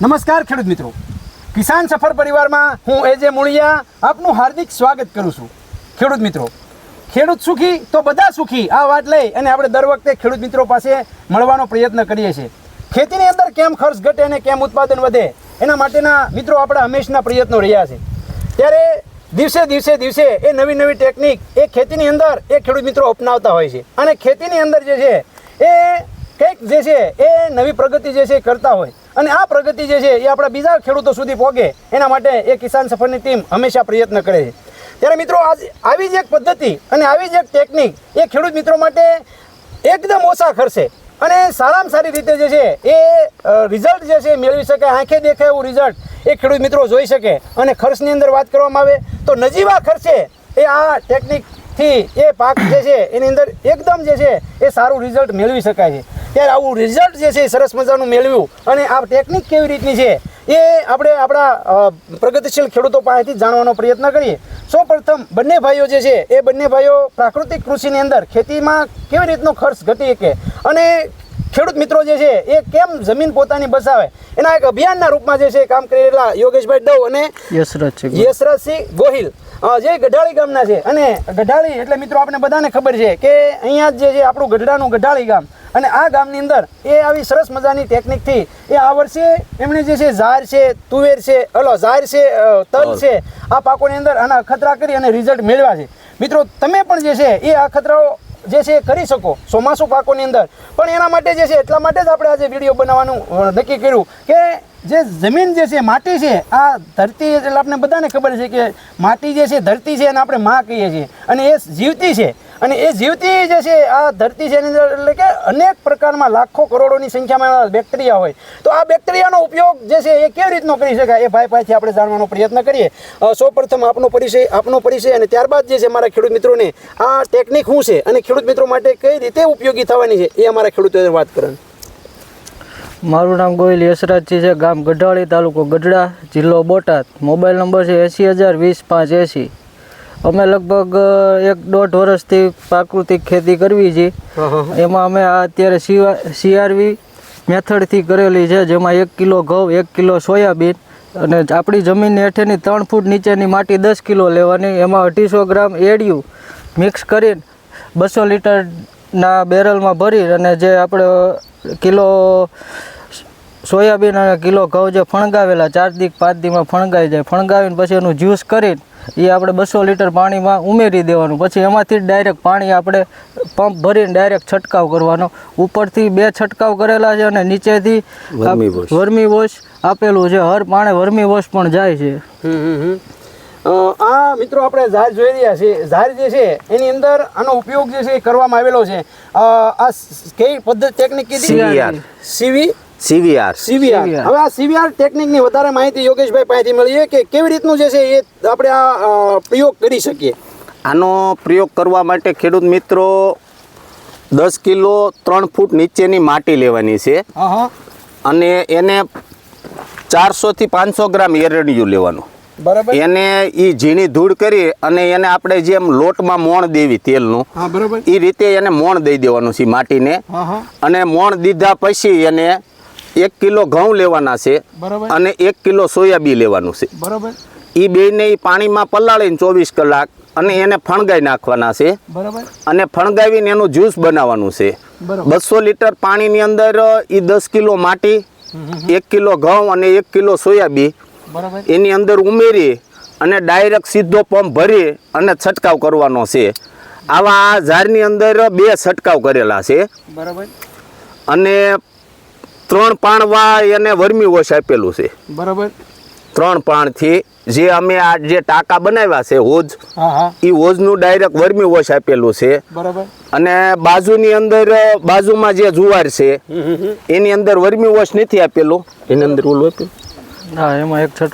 નમસ્કાર ખેડૂત મિત્રો. કિસાન સફર પરિવારમાં હું એજે મુળિયા આપનું હાર્દિક સ્વાગત કરું છું. ખેડૂત મિત્રો, ખેડૂત સુખી તો બધા સુખી આ વાત લઈ અને આપણે દર વખતે ખેડૂત મિત્રો પાસે મળવાનો પ્રયત્ન કરીએ છીએ. ખેતીની અંદર કેમ ખર્ચ ઘટે અને કેમ ઉત્પાદન વધે, એના માટેના મિત્રો આપણા હંમેશના પ્રયત્નો રહ્યા છે. ત્યારે દિવસે દિવસે દિવસે એ નવી નવી ટેકનિક એ ખેતીની અંદર એ ખેડૂત મિત્રો અપનાવતા હોય છે. અને ખેતીની અંદર જે છે, એ કંઈક જે છે એ નવી પ્રગતિ જે છે એ કરતા હોય. અને આ પ્રગતિ જે છે એ આપણા બીજા ખેડૂતો સુધી પહોંચે એના માટે એ કિસાન સફરની ટીમ હંમેશા પ્રયત્ન કરે છે. ત્યારે મિત્રો આજ આવી જ એક પદ્ધતિ અને આવી જ એક ટેકનિક એ ખેડૂત મિત્રો માટે એકદમ ઓછા ખર્ચે અને સારામાં સારી રીતે જે છે એ રિઝલ્ટ જે છે મેળવી શકે, આંખે દેખાય એવું રિઝલ્ટ એ ખેડૂત મિત્રો જોઈ શકે. અને ખર્ચની અંદર વાત કરવામાં આવે તો નજીવા ખર્ચે એ આ ટેકનિકથી એ પાક જે છે એની અંદર એકદમ જે છે એ સારું રિઝલ્ટ મેળવી શકાય છે. ત્યારે આવું રિઝલ્ટ જે છે એ સરસ મજાનું મેળવ્યું. અને આ ટેકનિક કેવી રીતની છે? એ આપણે આપણા પ્રગતિશીલ ખેડૂતો પાસેથી જાણવાનો પ્રયત્ન કરીએ. સૌ પ્રથમ બંને ભાઈઓ જે છે એ બંને ભાઈઓ પ્રાકૃતિક કૃષિની અંદર ખેતીમાં કેવી રીતનો ખર્ચ ઘટી શકે? અને ખેડૂત મિત્રો જે છે એ કેમ જમીન પોતાની બસાવે? એના એક અભિયાનના રૂપમાં જે છે કામ કરી રહેલા યોગેશભાઈ ડવ અને યશરાજસિંહ ગોહિલ. જે ગઢાળી ગામના છે. અને ગઢાળી એટલે મિત્રો આપણે બધાને ખબર છે કે અહીંયા જ જે છે આપણું ગઢડાનું ગઢાળી ગામ. અને આ ગામની અંદર એ આવી સરસ મજાની ટેકનિકથી એ આ વર્ષે એમણે જે છે ઝાર છે તુવેર છે હલો ઝાર છે તલ છે આ પાકોની અંદર આના અખતરા કરી અને રિઝલ્ટ મેળવ્યા છે. મિત્રો તમે પણ જે છે એ આ ખતરાઓ જે છે એ કરી શકો ચોમાસુ પાકોની અંદર. પણ એના માટે જે છે એટલા માટે જ આપણે આજે વીડિયો બનાવવાનું નક્કી કર્યું કે જે જમીન જે છે માટી છે આ ધરતી એટલે આપણે બધાને ખબર છે કે માટી જે છે ધરતી છે એને આપણે માં કહીએ છીએ. અને એ જીવતી છે. અને એ જીવતી જે છે, આ ધરતી છે એની અંદર એટલે કે અનેક પ્રકારમાં લાખો કરોડોની સંખ્યામાં બેક્ટેરિયા હોય. તો આ બેક્ટેરિયાનો ઉપયોગ જે છે, એ કેવી રીતનો કરી શકાય? એ ભાઈ પાસેથી આપણે જાણવાનો પ્રયત્ન કરીએ. સૌપ્રથમ આપનો પરિચય આપનો પરિચય અને ત્યારબાદ જે છે, મારા ખેડૂત મિત્રોને આ ટેકનિક શું છે અને ખેડૂત મિત્રો માટે કઈ રીતે ઉપયોગી થવાની છે, એ અમારા ખેડૂતોએ વાત કરે મારું નામ ગોહિલ યશરાજજી છે, ગામ ગઢાળી તાલુકો ગઢડા, જિલ્લો બોટાદ. મોબાઈલ નંબર છે એંસી હજાર વીસ પાંચ એંસી. અમે લગભગ એક દોઢ વર્ષથી પ્રાકૃતિક ખેતી કરવી છે. એમાં અમે આ અત્યારે સીઆરવી મેથડથી કરેલી છે જેમાં એક કિલો ઘઉં એક કિલો સોયાબીન અને આપણી જમીનની હેઠેની ત્રણ ફૂટ નીચેની માટી દસ કિલો લેવાની એમાં અઢીસો ગ્રામ એડિયું મિક્સ કરીને બસો લીટરના બેરલમાં ભરી અને જે આપણે કિલો સોયાબીન અને કિલો ઘઉં જે ફણગાવેલા ચાર દીક પાંચ દીમાં ફણગાઈ જાય ફણગાવીને પછી એનું જ્યુસ કરીને એ આપણે બસો લીટર પાણીમાં ઉમેરી દેવાનું. પછી એમાંથી જ ડાયરેક્ટ પાણી આપણે પંપ ભરીને ડાયરેક્ટ છંટકાવ કરવાનો. ઉપરથી બે છંટકાવ કરેલા છે અને નીચેથી વર્મી વોશ. આપેલું છે. હર પાણે વર્મી વોશ પણ જાય છે. આ મિત્રો આપણે ઝાર જોઈ રહ્યા છીએ. ઝાર જે છે એની અંદર આનો ઉપયોગ જે છે એ કરવામાં આવેલો છે. આ કઈ પદ્ધતિ ટેકનિક કીધી. સીવી સીવીઆર સીવીઆર. હવે આ સીવીઆર ટેકનિકની વધારે માહિતી યોગેશભાઈ પાસેથી મળીએ કે કેવી રીતનું જે છે એ આપણે આ પ્રયોગ કરી શકીએ? આનો પ્રયોગ કરવા માટે ખેડૂત મિત્રો દસ કિલો ત્રણ ફૂટ નીચેની માટી લેવાની છે. અને એને ચારસોથી પાંચસો ગ્રામ એરડિયું લેવાનું. બરાબર. એને એ ઝીણી ધૂળ કરી અને એને આપણે જેમ લોટમાં મોણ દેવી તેલનું બરાબર. એ રીતે એને મોણ દઈ દેવાનું છે માટીને. અને મોણ દીધા પછી એને એક કિલો ઘઉં લેવાના છે અને એક કિલો સોયાબી લેવાનું છે. બરાબર. એ બેને એ પાણીમાં પલાળીને ચોવીસ કલાક અને એને ફણગાઈ નાખવાના છે. અને ફણગાવીને એનું જ્યુસ બનાવવાનું છે. બસો લીટર પાણીની અંદર એ દસ કિલો માટી એક કિલો ઘઉં અને એક કિલો સોયાબી એની અંદર ઉમેરી અને ડાયરેક્ટ સીધો પંપ ભરી અને છંટકાવ કરવાનો છે. આવા ઝાડની અંદર બે છંટકાવ કરેલા છે. બરાબર. અને ત્રણ પાણવા એને વર્મી વોશ આપેલું છે. બરાબર. ત્રણ પાણથી જે અમે આ જે ટાંકા બનાવ્યા છે હોજ એ હોજનું ડાયરેક્ટ વર્મી વોશ આપેલું છે. બરાબર. અને બાજુની અંદર બાજુમાં જે જુવાર છે એની અંદર વર્મી વોશ નથી આપેલું. એની અંદર ઓલું આપેલું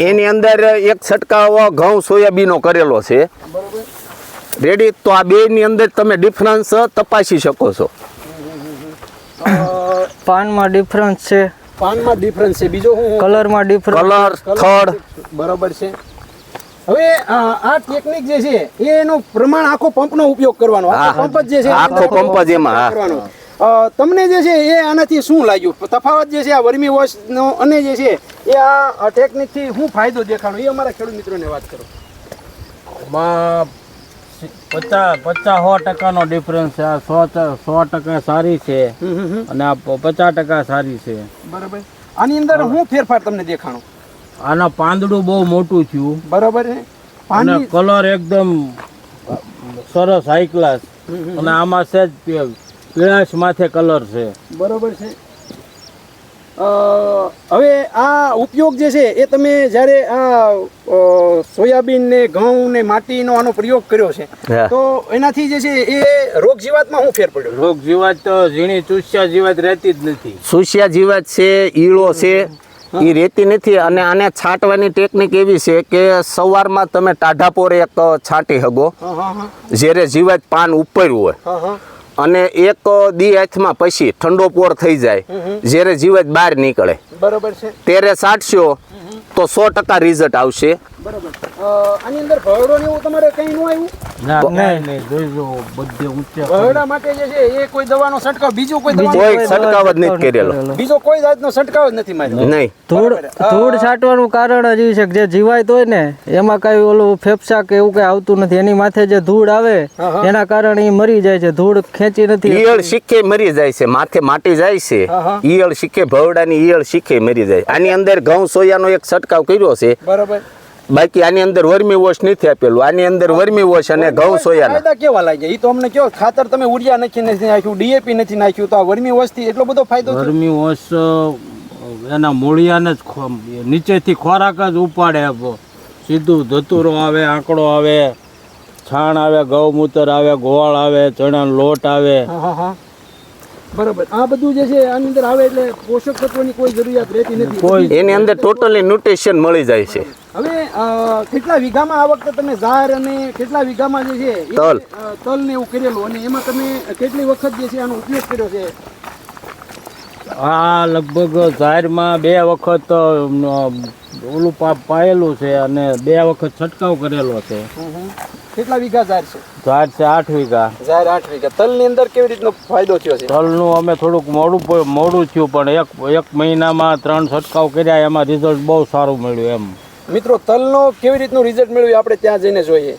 એની અંદર એક છટકાવો ઘઉં સોયાબીનનો કરેલો છે. રેડી તો આ બેની અંદર તમે ડિફરન્સ તપાસી શકો છો. પાનમાં ડિફરન્સ છે. પાનમાં ડિફરન્સ છે. બીજો હું કલરમાં ડિફરન્સ કલર થડ બરાબર છે. હવે આ ટેકનિક જે છે એ એનો પ્રમાણ આખો પંપનો ઉપયોગ કરવાનો. આખો પંપ જ જે છે આખો પંપ જ એમાં, હા. કરવાનો. તમને જે છે એ આનાથી શું લાગ્યું? તફાવત જે છે આ વર્મી વોશનો અને જે છે એ આ ટેકનિકથી શું ફાયદો દેખાડો? એ અમારા ખેડૂત મિત્રોને વાત કરો. માં પચાસ પચાસ સો ટકાનો ડિફરન્સ છે. આ સો સો ટકા સારી છે અને આ પચાસ ટકા સારી છે. બરાબર. આની અંદર શું ફેરફાર તમને દેખાણો? આના પાંદડું બહુ મોટું થયું. બરાબર છે. અને કલર એકદમ સરસ હાઈ ક્લાસ અને આમાં છે જ પીળાશ માથે કલર છે. બરોબર છે. હવે આ ઉપયોગ જે છે એ તમે જ્યારે આ સોયાબીન ને ઘઉં ને માટીનો આનો પ્રયોગ કર્યો છે તો એનાથી જે છે એ રોગ જીવાતમાં શું ફેર પડ્યો? રોગ જીવાત તો ઝીણી ચૂસ્યા જીવાત રહેતી જ નથી. સુસ્યા જીવાત છે ઈળો છે એ રહેતી નથી અને આને છાંટવાની ટેકનિક એવી છે કે સવારમાં તમે ટાઢા પોર એક છાંટી શકો હા હા હા. જ્યારે જીવાત પાન ઉપર હોય. હા હા. અને એક દી હાથમાં પછી ઠંડો પોર થઈ જાય જ્યારે જીવજ બહાર નીકળે. બરોબર છે. ત્યારે છાંટશો તો સો ટકા રિઝલ્ટ આવશે. બરોબર. અ, આની અંદર ભરડો ને એવું તમારે કઈ ન આવ્યું? ના નહીં. નહીં જોઈજો બધે ઊંચે ભરડા માટે જે છે એ કોઈ દવાનો છંટકાવ બીજો કોઈ દવાનો કોઈ છંટકાવ જ નથી કરેલો. બીજો કોઈ જાતનો છંટકાવ જ નથી માર્યો. નહીં. ધૂળ ધૂળ છાંટવાનું કારણ જ એ છે કે જે જીવાત હોય ને એમાં કાંઈ ઓલું ફેફસા કે એવું કઈ આવતું નથી. એની માથે જે ધૂળ આવે. એના કારણે એ મરી જાય છે. ધૂળ ખેંચી નથી ઈયળ શીખે મરી જાય છે. માથે માટી જાય છે. ઈયળ શીખે ભવડાની ઈયળ શીખે મરી જાય. આની અંદર ઘઉં સોયાનો એક છંટકાવ કર્યો છે. બરોબર. બાકી આની અંદર વર્મી વોશ નથી આપેલું. આની અંદર વર્મી વોશ અને ઘઉં સોયાના કેવા લાગે એ તો અમને કયો ખાતર તમે ઉડિયા નથી નથી નાખ્યું ડીએપી નથી નાખ્યું તો આ વર્મી વસ્તી એટલો બધો ફાયદો વર્મી વોશ એના મૂળિયાને જ નીચેથી ખોરાક જ ઉપાડે સીધું ધતુરો આવે આંકડો આવે છાણ આવે ગૌમૂત્ર આવે ગોળ આવે ચણા લોટ આવે. બરોબર. આ બધું જે છે આની અંદર આવે એટલે પોષક તત્વોની કોઈ જરૂરિયાત રહેતી નથી. એની અંદર ટોટલી ન્યુટ્રિશન મળી જાય છે. હવે કેટલા વીઘામાં આ વખતે તમે ઝાર અને કેટલા વીઘામાં જે છે તલ. તલ ને એવું કરેલું અને એમાં તમે કેટલી વખત જે છે આનો ઉપયોગ કર્યો છે? આ લગભગ ઝારમાં બે વખત ઓલું પાયેલું છે અને બે વખત છંટકાવ કરેલો છે. કેટલા વીઘા ઝાર છે? ઝાડ છે આઠ વીઘા. ઝાર આઠ વીઘા. તલની અંદર કેવી રીતનો ફાયદો થયો છે? તલનું અમે થોડુંક મોડું મોડું થયું પણ એક એક મહિનામાં ત્રણ છંટકાવ કર્યા એમાં રિઝલ્ટ બહુ સારું મળ્યું એમ. મિત્રો તલનો કેવી રીતનું રિઝલ્ટ મેળવ્યું આપણે ત્યાં જઈને જોઈએ.